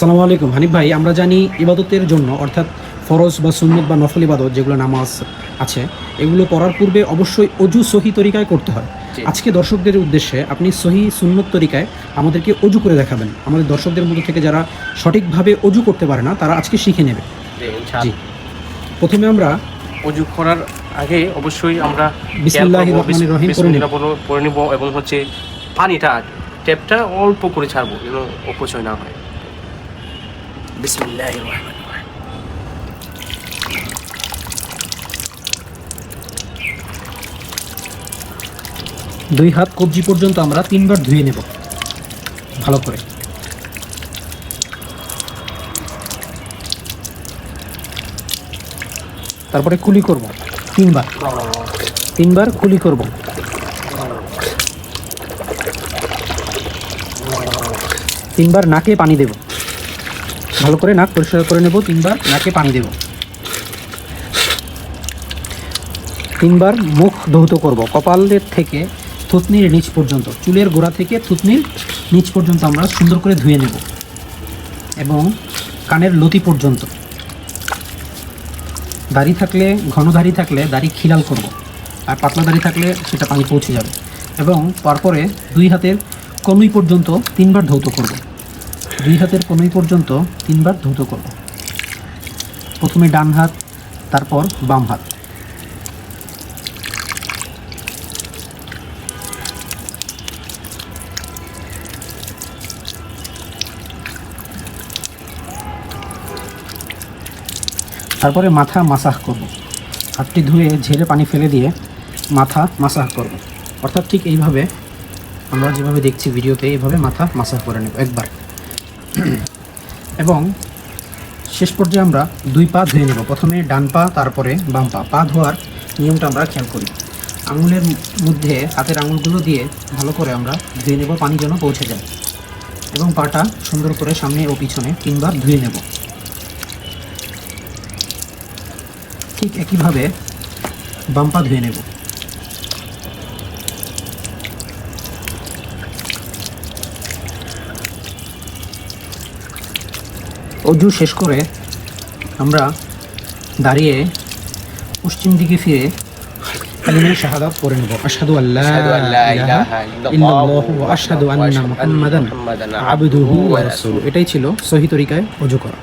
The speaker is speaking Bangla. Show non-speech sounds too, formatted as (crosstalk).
সালামু আলাইকুম। হানিফ ভাই আমরা জানি ইবাদতের জন্য অর্থাৎ ফরজ বা সুন্নত বা নফল ইবাদত যেগুলো নামাজ আছে এগুলো করার পূর্বে অবশ্যই অজু সহি তরিকায় করতে হয়। আজকে দর্শকদের উদ্দেশ্যে আপনি সহি সুন্নত তরিকায় আমাদেরকে অজু করে দেখাবেন। আমাদের দর্শকদের মধ্যে থেকে যারা সঠিকভাবে অজু করতে পারে না তারা আজকে শিখে নেবে। জি প্রথমে আমরা অজু করার আগে অবশ্যই আমরা বিসমিল্লাহির রহমানির রহিম পড়ে নিব। এবং হচ্ছে পানিটা ট্যাপটা অল্প করে ছাড়বো যেন অপচয় না হয়। বিসমিল্লাহির রহমানির রহিম। দুই হাত কবজি পর্যন্ত আমরা তিনবার ধুয়ে নেব। ভালো করে। তারপরে কুলি করব। তিনবার। তিনবার কুলি করব। তিনবার নাকে পানি দেব। ভালো করে নাক পরিষ্কার করে নেব, তিনবার নাকে পানি দেব। তিনবার মুখ ধৌত করব, কপালের থেকে থুতনির নিচ পর্যন্ত, চুলের গোড়া থেকে থুতনির নিচ পর্যন্ত আমরা সুন্দর করে ধুয়ে নেব, এবং কানের লতি পর্যন্ত। দাড়ি থাকলে, ঘন দাড়ি থাকলে দাড়ি খিলাল করব, আর পাতলা দাড়ি থাকলে সেটা পানি পৌঁছে যাবে, এবং তারপরে দুই হাতের কনুই পর্যন্ত তিনবার ধৌত করব। দুই হাতের কনুই পর্যন্ত তিনবার ধৌত করব। প্রথমে ডান হাত, তারপর বাম হাত। তারপরে মাথা মাসাহ করব। হাতটি ধুয়ে ঝেড়ে পানি ফেলে দিয়ে মাথা মাসাহ করব। অর্থাৎ ঠিক এইভাবে আমরা যেভাবে দেখছি ভিডিওতে, এইভাবে মাথা মাসাহ করে নেব একবার। (clears throat) এবং শেষ পর্যায়ে আমরা দুই পা ধুয়ে নেব। প্রথমে ডান পা, তারপরে বাম পা। পা ধোয়ার নিয়মটা আমরা খেয়াল করি। আঙুলের মধ্যে হাতের আঙুলগুলো দিয়ে ভালো করে আমরা ধুয়ে নেব, পানি যেন পৌঁছে যায়। এবং পাটা সুন্দর করে সামনে ও পিছনে তিনবার ধুয়ে নেব। ঠিক একইভাবে বাম পা ধুয়ে নেব। অজু শেষ করে আমরা দাঁড়িয়ে পশ্চিম দিকে ফিরে কালিমা শাহাদাত পড়ে নেব। আশহাদু আল্লাহ ইলাহা ইল্লাল্লাহ ওয়া আশহাদু আন্না মুহাম্মাদান আবদুহু ওয়া রাসূলুহু। এটাই ছিল সহি তরিকায় অজু করা।